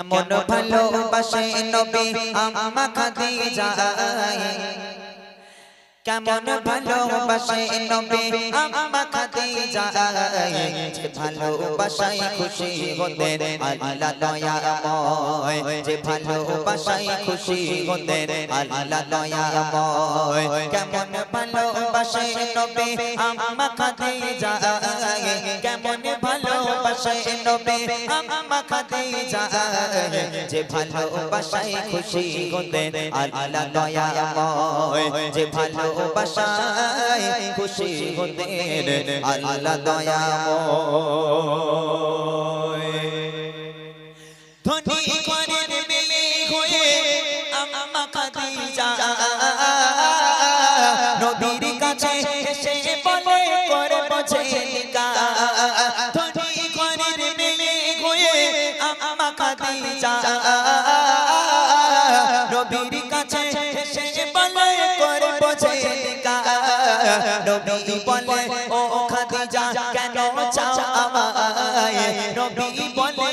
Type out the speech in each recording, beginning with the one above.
কেমন ভালোবাসে নবী? আম্মা খাদিজা কেমন ভালোবাসে নবী? আম্মা খাদিজা যে ভালোবাসায় খুশি হতেন। আল্লাহ দয়াময় যে ভালোবাসায় খুশি হতেন। আল্লাহ দয়াময় কেমন ভালোবাসে নবী? আম্মা খাদিজা কেমন ভালোবাসে নবী? আম্মা খাদিজা যে ভালোবাসায় খুশি হতেন। আল্লাহ দয়াময় যে ভালোবাসায় খুশি হতেন। আল্লাহ দয়াময়। ধনী ঘরের মেয়ে হয়ে আম্মা খাদিজা। নবীর নবী বলে ও খাদিজা কেন চাও আমায়? নবী বলে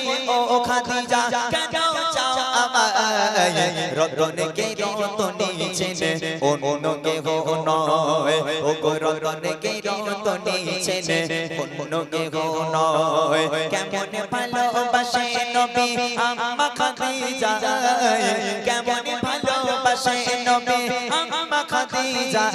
ও খাদিজা কেন চাও আমায়? রতন কে রতন নিছেন অন্য কে হো নয়। ও গো রতন কে রতন নিছেন অন্য কে হো নয়। কেমন ভালোবাসে নবী আম্মা খাদিজা? কেমন ভালোবাসে নবী আম্মা খাদিজা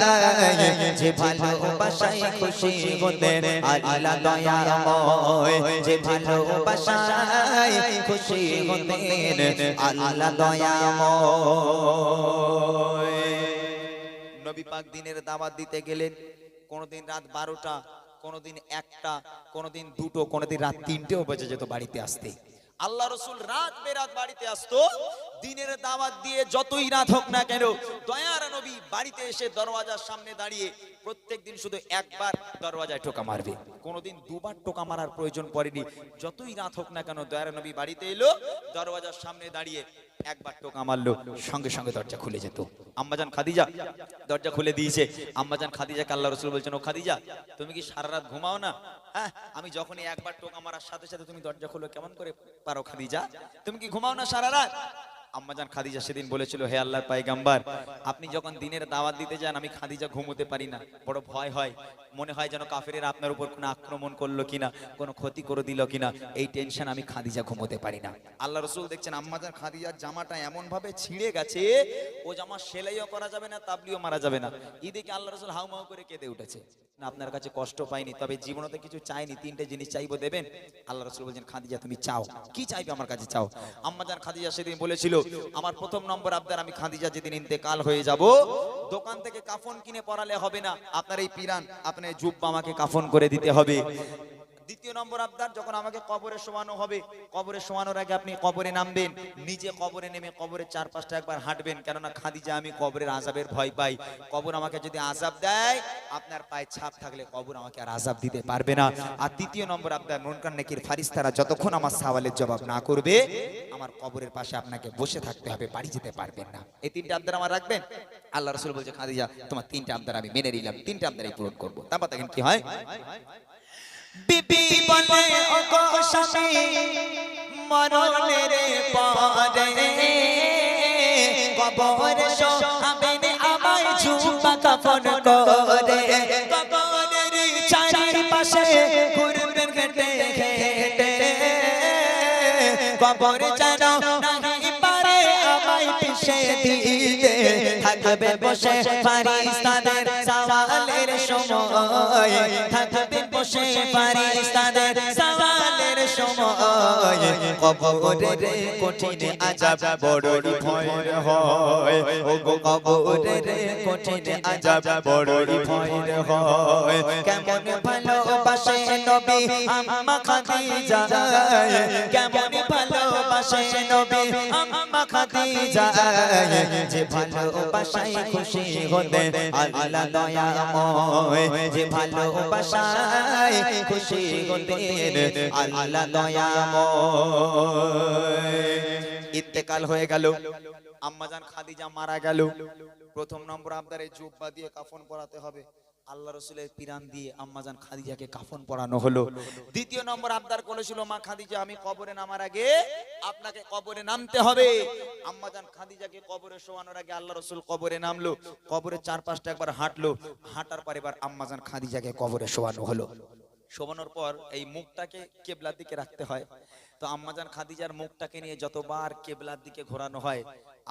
যে ভালোবাসায় খুশি হতেন আল্লাহ দয়াময় যে ভালোবাসায় খুশি হতেন আল্লাহ দয়াময়। নবী পাক দিনের দাওয়াত দিতে গেলেন কোনোদিন রাত বারোটা কোনোদিন একটা কোনোদিন দুটো কোনোদিন রাত তিনটেও বেজে যেত বাড়িতে আসতে। আল্লাহ রসুল রাত বেরাত বাড়িতে আসতো দিনের দাওয়াত দিয়ে যতই রাত হোক না কেন দয়ার নবী বাড়িতে এসে দরওয়াজার সামনে দাঁড়িয়ে প্রত্যেক দিন শুধু একবার দরওয়াজায় টোকা মারবে। কোনোদিন দুবার টোকা মারার প্রয়োজন পড়েনি। যতই রাত হোক না কেন দয়ার নবী বাড়িতে এলো, দরওয়াজার সামনে দাঁড়িয়ে একবার টোকা মারলো, সঙ্গে সঙ্গে দরজা খুলে যেত। আম্মাজান খাদিজা, দরজা খুলে দিয়েছে। আম্মাজান খাদিজা কাল্লা রসুল বলছেন, ও খাদিজা, তুমি কি সারা রাত ঘুমাও না? হ্যাঁ আমি যখনই একবার টোকা মারার সাথে সাথে তুমি দরজা খুলো, কেমন করে পারো খাদিজা? তুমি কি ঘুমাও না সারা রাত? আম্মাজান খাদিজা সেদিন বলেছিল, হে আল্লাহর পাইগাম্বার, আপনি যখন দিনের দাওয়াত দিতে যান, আমি খাদিজা ঘুমোতে পারি না। বড় ভয় হয়। মনে হয় যেন কাফেরের আপনার উপর কোনো আক্রমণ করল কিনা, কোনো ক্ষতি করে দিল কিনা, এই টেনশন আমি খাদিজা ঘুমোতে পারি না। আল্লাহ রসুল দেখছেন আম্মাজান খাদিজার জামাটা এমন ভাবে ছিঁড়ে গেছে, ও জামা সেলাইও করা যাবে না, তাবলিও মারা যাবে না। এদিকে আল্লাহ রসুল হাউমাউ করে কেঁদে উঠেছে। না, আপনার কাছে কষ্ট পাইনি, তবে জীবনতে কিছু চাইনি, তিনটে জিনিস চাইব, দেবেন? আল্লাহ রসুল বলছেন, খাদিজা, তুমি চাও। কি চাইবে আমার কাছে চাও? আম্মাজান খাদিজা সেদিন বলেছিল, আমার প্রথম নম্বর আবদার, আমি খাদিজা যেদিন ইন্তেকাল হয়ে যাব দোকান থেকে কাফন কিনে পরালে হবে না। আপনার এই পিরান, আপনার এই জুব্বা আমাকে কাফন করে দিতে হবে। দ্বিতীয় নম্বর আবদার, যখন আমাকে কবরে শোয়ানো হবে, কবরে শোয়ানোর আগে আপনি কবরে নামবেন। নিজে কবরে নেমে কবরের চার পাঁচটা একবার হাঁটবেন, কেননা খাদিজা, আমি কবরের আজাবের ভয় পাই। কবর আমাকে যদি আজাব দেয়, আপনার পায়ে ছাপ থাকলে কবর আমাকে আর আজাব দিতে পারবে না। আর তৃতীয় নম্বর আবদার নুনকান নেকির ফারিস্তারা যতক্ষণ আমার সওয়ালের জবাব না করবে, আমার কবরের পাশে আপনাকে বসে থাকতে হবে, বাড়ি যেতে পারবেন না। এই তিনটা আবদার আমার রাখবেন? আল্লাহ রসুল বলছে, খাদিজা, তোমার তিনটা আবদার আমি মেনে নিলাম, তিনটা আবদারই পূরণ করব। তারপর দেখেন কি হয়? থাকবে বসে ফারিস্তাদের সওয়ালের সময়। থাকবে বসে ফারিস্তাদের সওয়ালের সময়। কবরের কঠিন আজাব বড়ই ভয় হয়। ও কবরের কঠিন আজাব বড়ই ভয় হয়। কেমন ভালোবাসে নবী আম্মা খাদিজা? কেমন ভালোবাসে নবী আম্মা খাদিজা? যে ভালোবাসায় খুশি হতে আল্লাহ দয়াময় যে ভালোবাসায় খুশি হতে আল্লাহ দয়াময় ইত্তেকাল হয়ে গেল আম্মাজান খাদিজা মারা গেল। প্রথম নম্বর আপনার এই জুব্বা দিয়ে কাফন পরাতে হবে। আল্লাহ রসুলের পিরান দিয়ে আম্মাজান খাদিজাকে কাফন পরানো হলো। দ্বিতীয় নম্বর আবদার করেছিল, মা খাদিজা, আমি কবরে নামার আগে আপনাকে কবরে নামতে হবে। আম্মাজান খাদিজাকে কবরে শোয়ানোর আগে আল্লাহ রসুল কবরে নামলো কবরে চার পাঁচটা একবার হাঁটলো, হাঁটার পর এবার আম্মাজান খাদিজাকে কবরে শোয়ানো হলো। শোয়ানোর পর এই মুখটাকে কেবলার দিকে রাখতে হয়। তো আম্মাজান খাদিজার মুখটাকে নিয়ে যতবার কেবলার দিকে ঘোরানো হয়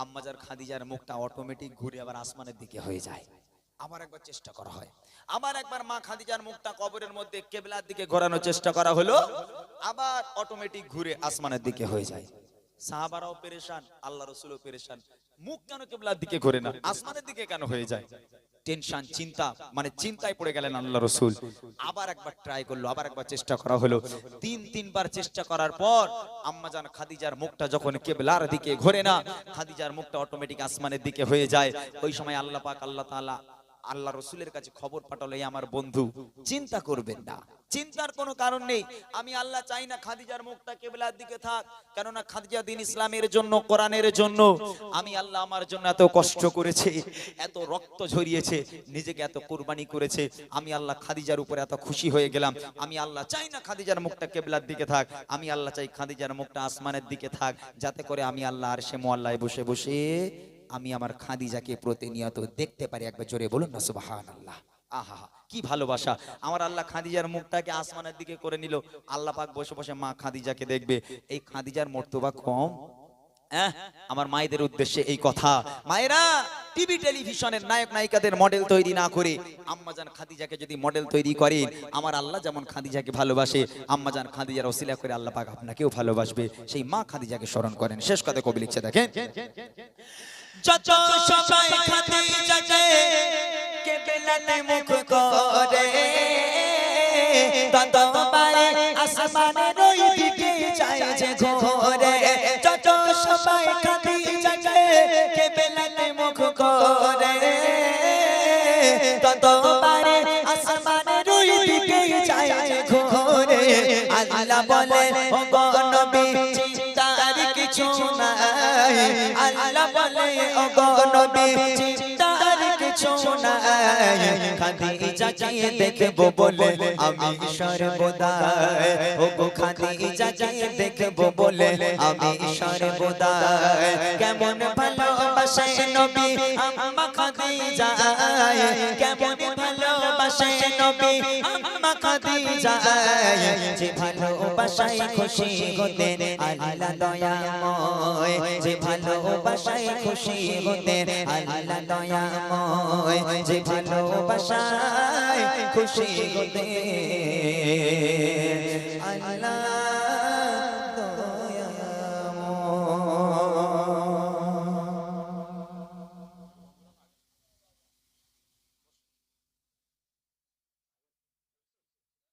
আম্মাজান খাদিজার মুখটা অটোমেটিক ঘুরে আবার আসমানের দিকে হয়ে যায়। আবার একবার চেষ্টা করা হয়। আবার একবার মা খাদিজার মুখটা কবরের মধ্যে কেবলার দিকে ঘোরানোর চেষ্টা করা হলো, আবার অটোমেটিক ঘুরে আসমানের দিকে হয়ে যায়। সাহাবারাও পেরেশান, আল্লাহ রসুলও পেরেশান। মুখ কেন কেবলার দিকে ঘোরে না? আসমানের দিকে কেন হয়ে যায়? টেনশন, চিন্তা মানে চিন্তায় পড়ে গেলেন আল্লাহ রসুল। আবার একবার ট্রাই করল, আবার একবার চেষ্টা করা হলো। তিন, তিনবার চেষ্টা করার পর আম্মাজান খাদিজার মুখটা যখন কেবলার দিকে ঘোরে না, খাদিজার মুখটা অটোমেটিক আসমানের দিকে হয়ে যায়। ওই সময় আল্লাহ পাক আল্লাহ তাআলা আল্লাহ রসুলের কাছে খবর পাঠালো আমার বন্ধু, চিন্তা করবেন না। চিন্তার কোনো কারণ নেই। আমি আল্লাহ চাই না খাদিজার মুখটা কেবলার দিকে থাক। কেননা খাদিজা দিন ইসলামের জন্য, কোরআনের জন্য। আমি আল্লাহ আমার জন্য এত কষ্ট করেছে, এত রক্ত ঝরিয়েছে, নিজেকে এত কোরবানি করেছে। আমি আল্লাহ খাদিজার উপরে এত খুশি হয়ে গেলাম। আমি আল্লাহ চাই না খাদিজার মুখটা কেবলার দিকে থাক। আমি আল্লাহ চাই খাদিজার মুখটা আসমানের দিকে থাক। যাতে করে আমি আল্লাহ আর সে মোয়াল্লায় বসে বসে আমি আমার খাদিজাকে প্রতিনিয়ত দেখতে পারি। একবার জোরে বলুন না সুবাহান আল্লাহ আহা, কি ভালোবাসা। আমার আল্লাহ খাদিজার মুখটাকে আসমানের দিকে করে নিল। আল্লাহ পাক বসে বসে মা খাদিজাকে দেখবে। এই খাদিজার মর্তবা কম? আমার মায়েদের উদ্দেশ্যে এই কথা। মায়েরা, টিভি, টেলিভিশনের নায়ক, নায়িকাদের মডেল তৈরি না করে আম্মাজান খাদিজাকে যদি মডেল তৈরি করেন, আমার আল্লাহ যেমন খাদিজাকে ভালোবাসে আম্মাজান খাদিজার ওসিলা করে আল্লাহ পাক আপনাকেও ভালোবাসবে। সেই মা খাদিজাকে স্মরণ করেন। শেষ কথা কবি লিখছে, দেখেন। যত সবাই খাদিজাকে কেবলাতে মুখ করে ততবারে আসমানের ওই দিকে যায় যে ঘোরে। যত সবাই খাদিজাকে কেবলাতে মুখ করে ততবারে আসমানের ওই দিকে যায় যে ঘোরে। আল্লাহ বলে ও নবী, চিন্তার কিছু নাই। আল্লাহ বলে ও গো নবী চিন্তার কিছু খাদিজাকে দেখব বলে আমি সর্বদা। ও গো খাদিজাকে দেখব বলে আমি সর্বদা। কেমন ভালোবাসে নবী, আম্মা খাদিজা কেমন ভালোবাসে নবী, আম্মা খাদিজা যে ভালোবাসায় খুশি হতেন আল্লাহ দয়াময়। যে ভালোবাসায় খুশি হতেন আল্লাহ দয়াময়। যে ভালোবাসায় খুশি হতেন